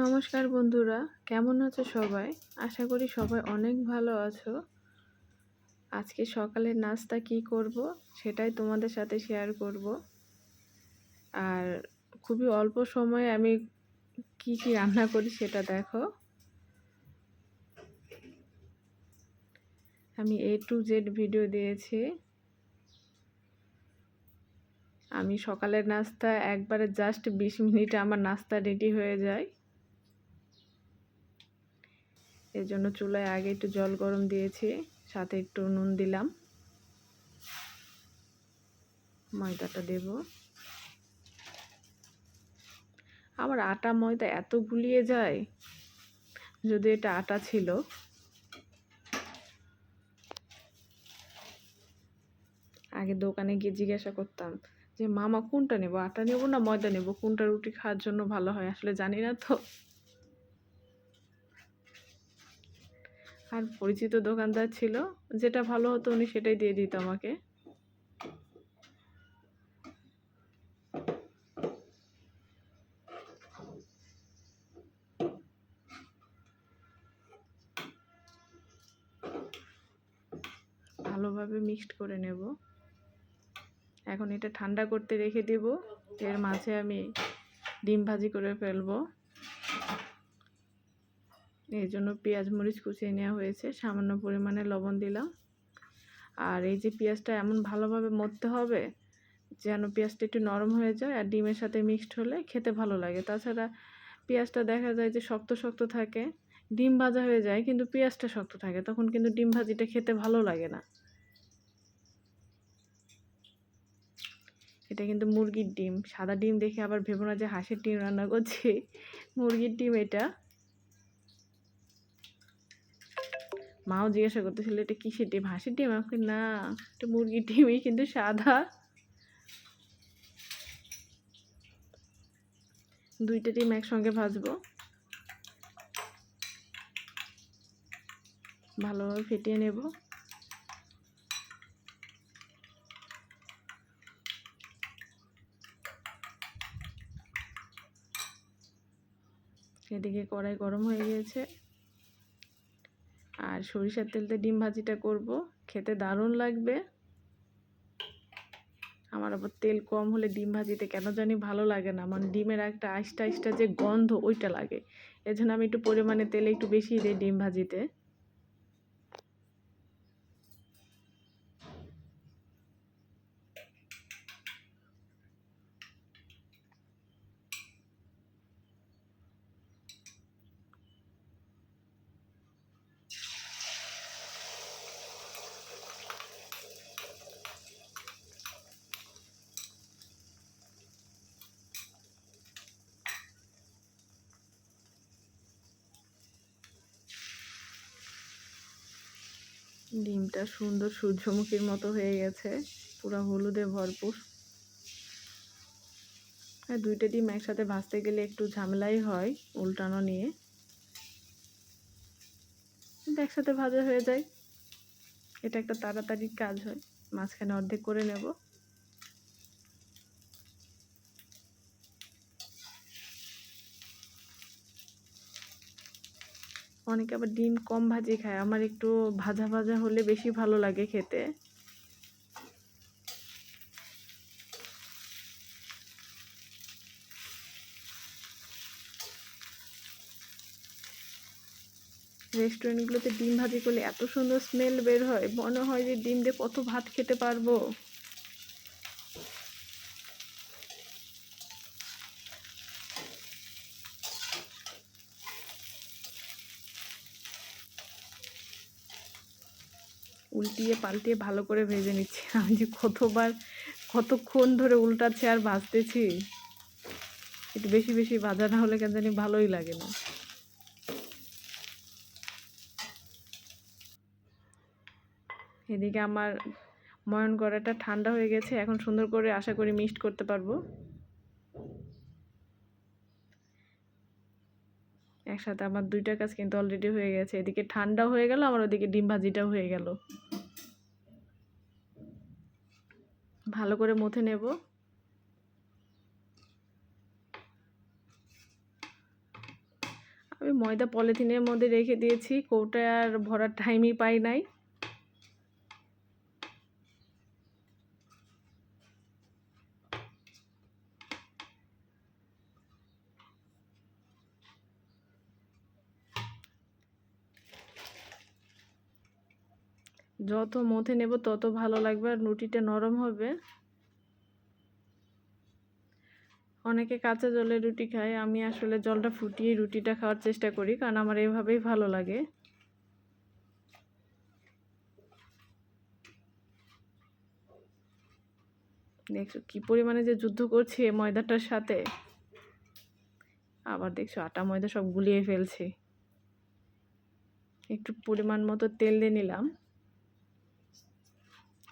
নমস্কার বন্ধুরা, কেমন আছো সবাই? আশা করি সবাই অনেক ভালো আছো। আজকে সকালের নাস্তা কি করব সেটাই তোমাদের সাথে শেয়ার করব। আর খুবই অল্প সময়ে আমি কি কি রান্না করি সেটা দেখো। আমি এ টু জেড ভিডিও দিয়েছি। আমি সকালের নাস্তা একবারে জাস্ট বিশ মিনিটে আমার নাস্তা রেডি হয়ে যায়। এর জন্য চুলায় আগে একটু জল গরম দিয়েছি, সাথে একটু নুন দিলাম। ময়দাটা দেব। আমার আটা ময়দা এত গুলিয়ে যায়, যদি এটা আটা ছিল। আগে দোকানে গিয়ে জিজ্ঞাসা করতাম যে, মামা কোনটা নেব? আটা নেব না ময়দা নেব? কোনটা রুটি খাওয়ার জন্য ভালো হয়? আসলে জানি না তো। আর পরিচিত দোকানদার ছিল, যেটা ভালো হতো উনি সেটাই দিয়ে দিত আমাকে। ভালোভাবে মিক্সড করে নেব। এখন এটা ঠান্ডা করতে রেখে দেব। এর মাঝে আমি ডিম ভাজি করে ফেলব। এই জন্য পেঁয়াজ মরিচ কুচিয়ে নেওয়া হয়েছে। সামান্য পরিমাণে লবণ দিলাম। আর এই যে পেঁয়াজটা এমন ভালোভাবে মরতে হবে যেন পেঁয়াজটা একটু নরম হয়ে যায় আর ডিমের সাথে মিক্সড হলে খেতে ভালো লাগে। তাছাড়া পেঁয়াজটা দেখা যায় যে শক্ত শক্ত থাকে, ডিম ভাজা হয়ে যায় কিন্তু পেঁয়াজটা শক্ত থাকে, তখন কিন্তু ডিম ভাজিটা খেতে ভালো লাগে না। এটা কিন্তু মুরগির ডিম। সাদা ডিম দেখে আবার ভেবো না যে হাঁসের ডিম রান্না করছি। মুরগির ডিম এটা। মাও জিজ্ঞাসা করতেছিল, এটা কিসের ডিম? হাঁসের ডিম? আমাকে না, এটা মুরগির ডিমই, কিন্তু সাদা। দুইটা ডিম একসঙ্গে ভাজবো। ভালোভাবে ফেটিয়ে নেব। এদিকে কড়াই গরম হয়ে গিয়েছে সরিষার তেলতে ডিম ভাজিটা করব। খেতে দারুণ লাগবে। আমার আবার তেল কম হলে ডিম ভাজিতে কেন জানি ভালো লাগে না। মানে ডিমের একটা আইসটা আইসটা যে গন্ধ, ওইটা লাগে। এজন্য আমি একটু পরিমাণে তেলে একটু বেশি দিই ডিম ভাজিতে। ডিমটা সুন্দর সূর্যমুখীর মতো হয়ে গেছে, পুরো হলুদে ভরপুর। আর দুইটা ডিম একসাথে ভাজতে গেলে একটু ঝামেলাই হয় উল্টানো নিয়ে। কিন্তু একসাথে ভাজা হয়ে যায়। এটা একটা তাড়াতাড়ির কাজ হয়, মাঝখানে অর্ধেক করে নেব। অনেকে আবার ডিম কম ভাজি খায়। আমার একটু ভাজা ভাজা হলে বেশি ভালো লাগে খেতে। রেস্টুরেন্টগুলোতে ডিম ভাজি করলে এত সুন্দর স্মেল বের হয়। মনে হয় যে ডিম দিয়ে কত ভাত খেতে পারব। উল্টিয়ে পাল্টিয়ে ভালো করে ভেজে নিচ্ছি। আমি যে কতবার, কতক্ষণ ধরে উল্টাচ্ছে আর ভাজতেছি, একটু বেশি বেশি ভাজা না হলে কেন জানি ভালোই লাগে না। এদিকে আমার ময়ন করাটা ঠান্ডা হয়ে গেছে, এখন সুন্দর করে আশা করি মিক্সড করতে পারব। একসাথে আমার দুইটা কাজ কিন্তু অলরেডি হয়ে গেছে। এদিকে ঠান্ডা হয়ে গেল আমার ওদিকে ডিম ভাজিটাও হয়ে গেল। ভালো করে মুথে নেব। আমি ময়দা পলিথিনের মধ্যে রেখে দিয়েছি, কৌটায় আর ভরার টাইমই পাই নাই। যত মথে নেব তত ভালো লাগবে আর রুটিটা নরম হবে। অনেকে কাঁচা জলে রুটি খায়, আমি আসলে জলটা ফুটিয়ে রুটিটা খাওয়ার চেষ্টা করি কারণ আমার এভাবেই ভালো লাগে। দেখছ কি পরিমাণে যে যুদ্ধ করছে ময়দাটার সাথে। আবার দেখছ আটা, ময়দা সব গুলিয়ে ফেলছি। একটু পরিমাণ মতো তেল দিয়ে নিলাম।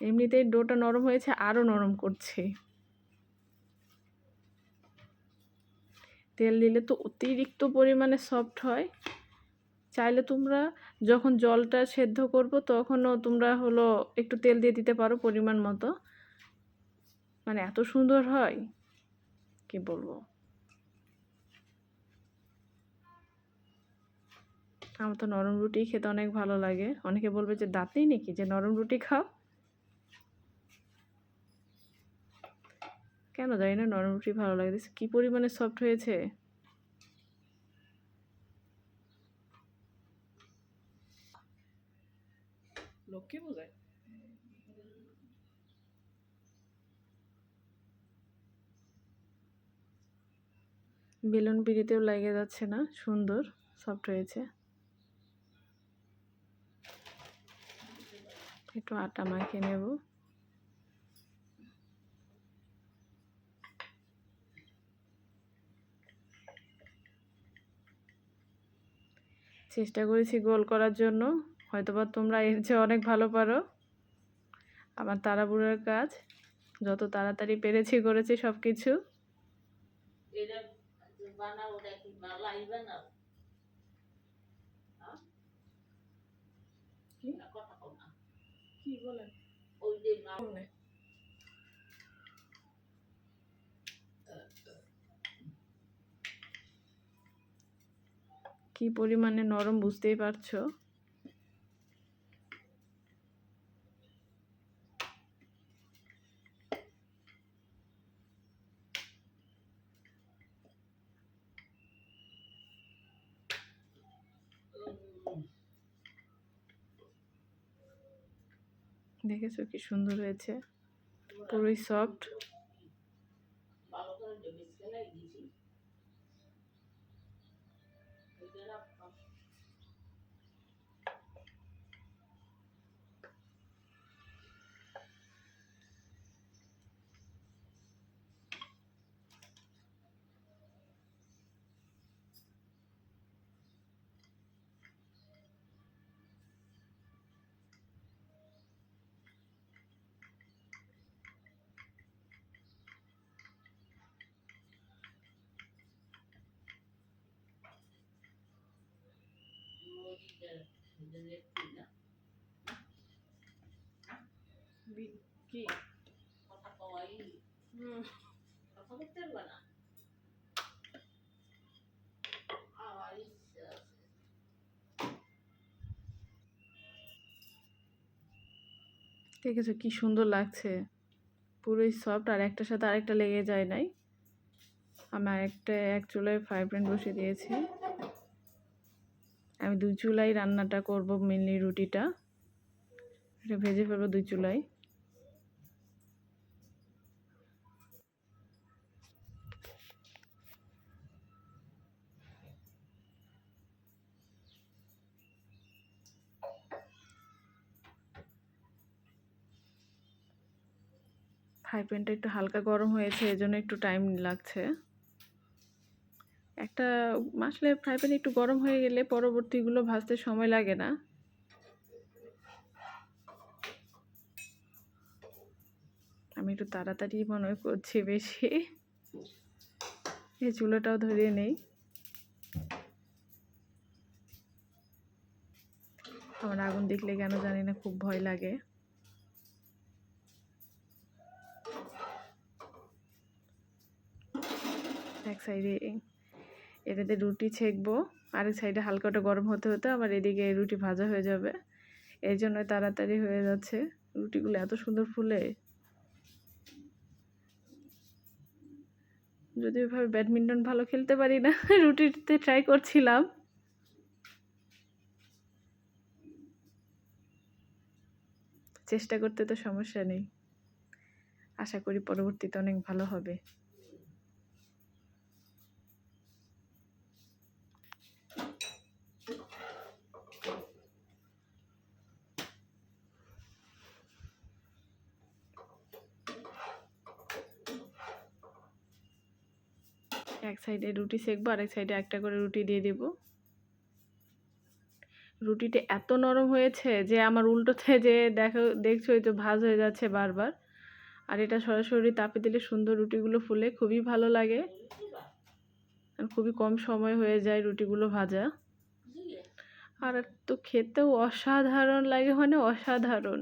এমনিতেই ডোটা নরম হয়েছে, আরও নরম করছে। তেল দিলে তো অতিরিক্ত পরিমাণে সফট হয়। চাইলে তোমরা যখন জলটা সেদ্ধ করব, তখনও তোমরা হলো একটু তেল দিয়ে দিতে পারো পরিমাণ মতো। মানে এত সুন্দর হয়, কি বলব? আমার তো নরম রুটি খেতে অনেক ভালো লাগে। অনেকে বলবে যে দাঁত নেই নাকি যে নরম রুটি খাও? কেন? জানি না নরম রুটি ভালো লাগে। দেখছি কি পরিমাণে সফট হয়েছে। বোঝায় বেলুন পিড়িতেও লেগে যাচ্ছে না সুন্দর সফট হয়েছে। একটু আটা মাখিয়ে নেব। চেষ্টা করেছি গোল করার জন্য। হয়তোবা তোমরা এর চেয়ে অনেক ভালো পারো। আমার তাড়াহুড়োর কাজ। যত তাড়াতাড়ি পেরেছি করেছি সব কিছু হ্যাঁ? কি? বলেন? ওই যে কি পরিমাণে নরম বুঝতেই পারছ? দেখেছ কি সুন্দর হয়েছে? পুরোই সফট ভালো করে ডেবে সেলাই দিছি। ওইটা রাখতাম। আমার ইচ্ছা আছে। দেখেছ কি সুন্দর লাগছে? পুরোই সফট আর একটার সাথে আরেকটা লেগে যায় নাই। আমি একটা এক চুলায় ফ্রাই প্যান বসিয়ে দিয়েছি। আমি দুই চুলাই রান্নাটা করব মেনলি রুটিটা। এটা ভেজে ফেলব দুই চুলাই। ফ্রাই প্যানটা একটু হালকা গরম হয়েছে, এজন্য একটু টাইম লাগছে। একটা, আসলে ফ্রাই প্যান একটু গরম হয়ে গেলে পরবর্তীগুলো ভাজতে সময় লাগে না। আমি একটু তাড়াতাড়ি মনে করছি বেশি। এই চুলোটাও ধরিয়ে নেই। আমার আগুন দেখলে কেন জানি না, খুব ভয় লাগে। এক সাইডে এটাতে রুটি ছেঁকবো, আরেক সাইডে হালকাটা গরম হতে হতে আবার এদিকে রুটি ভাজা হয়ে যাবে। এই জন্য তাড়াতাড়ি হয়ে যাচ্ছে। রুটিগুলো এত সুন্দর ফুলে। যদি ওইভাবে ব্যাডমিন্টন ভালো খেলতে পারি না, রুটিতে ট্রাই করছিলাম। চেষ্টা করতে তো সমস্যা নেই। আশা করি পরবর্তীতে অনেক ভালো হবে। এক সাইডে রুটি সেকবো আর এক সাইডে একটা করে রুটি দিয়ে দিব। রুটিটা এত নরম হয়েছে যে আমার উল্টোতে যে দেখো দেখছ তো ভাজ হয়ে যাচ্ছে বারবার। আর এটা সরাসরি তাপে দিলে সুন্দর রুটিগুলো ফুলে, খুবই ভালো লাগে। খুবই কম সময় হয়ে যায় রুটিগুলো ভাজা। আর তো খেতেও অসাধারণ লাগে মানে অসাধারণ।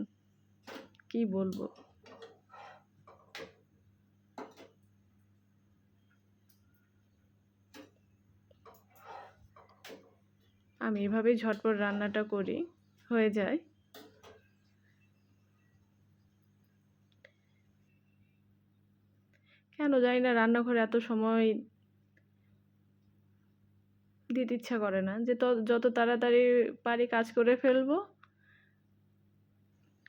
কি বলব? আমি এভাবেই ঝটপট রান্নাটা করি, হয়ে যায়। কেন জানি না রান্নাঘরে এত সময় দিতে ইচ্ছা করে না, যে যত তাড়াতাড়ি পারি কাজ করে ফেলব,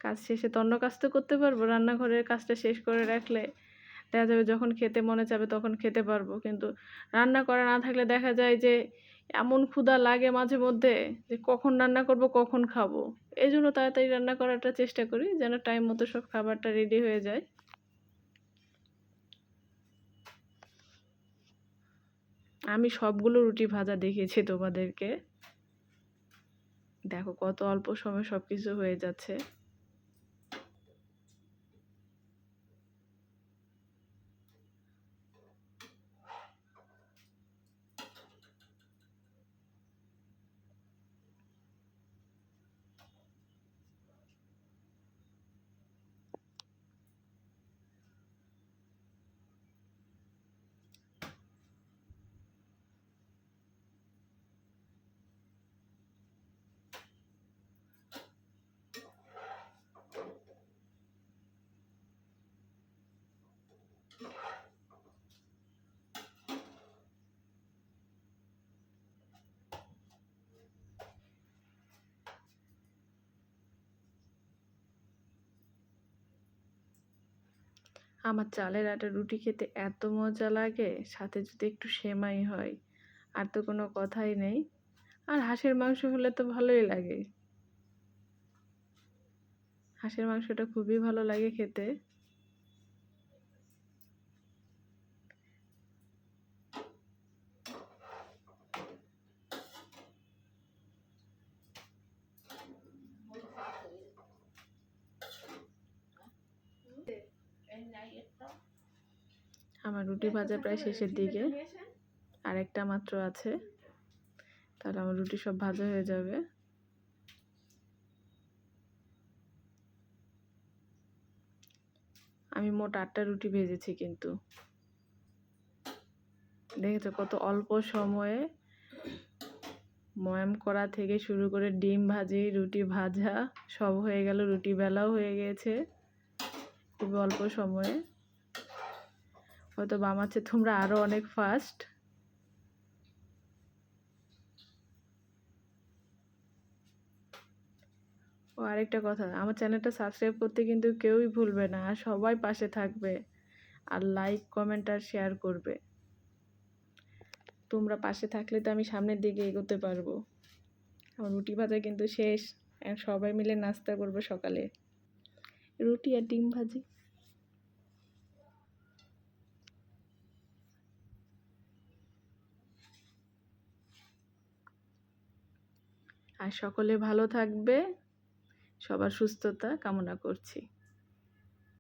কাজ শেষে তো অন্য কাজ তো করতে পারব, রান্নাঘরের কাজটা শেষ করে রাখলে দেখা যাবে যখন খেতে মনে চাবে তখন খেতে পারব, কিন্তু রান্না করা না থাকলে দেখা যায় যে এমন ক্ষুধা লাগে মাঝে মধ্যে যে কখন রান্না করব, কখন খাব। এই জন্য তাড়াতাড়ি রান্না করাটা চেষ্টা করি, যেন টাইম মতো সব খাবারটা রেডি হয়ে যায়। আমি সবগুলো রুটি ভাজা দেখিয়েছি তোমাদেরকে। দেখো কত অল্প সময় সব কিছু হয়ে যাচ্ছে। আমার চালের আটা রুটি খেতে এত মজা লাগে, সাথে যদি একটু সেমাই হয়, আর তো কোনো কথাই নেই। আর হাঁসের মাংস হলে তো ভালোই লাগে। হাঁসের মাংসটা খুবই ভালো লাগে খেতে। আমার রুটি ভাজা প্রায় শেষের দিকে। আরেকটা মাত্র আছে। তাহলে আমার রুটি সব ভাজা হয়ে যাবে। আমি মোট আটটা রুটি ভেজেছি কিন্তু। দেখেছ কত অল্প সময়ে ময়াম করা থেকে শুরু করে ডিম ভাজি, রুটি ভাজা সব হয়ে গেল, রুটি বেলাও হয়ে গেছে। খুব অল্প সময়ে। হয়তো বামাচ্ছে তোমরা আরও অনেক ফাস্ট ও, আরেকটা কথা, আমার চ্যানেলটা সাবস্ক্রাইব করতে কিন্তু কেউই ভুলবে না, আর সবাই পাশে থাকবে, আর লাইক কমেন্ট আর শেয়ার করবে। তোমরা পাশে থাকলে তো আমি সামনের দিকে এগোতে পারব। আমার রুটি ভাজা কিন্তু শেষ সবাই মিলে নাস্তা করব সকালে। রুটি আর ডিম ভাজি। সকলে ভালো থাকবে। সবার সুস্থতা কামনা করছি।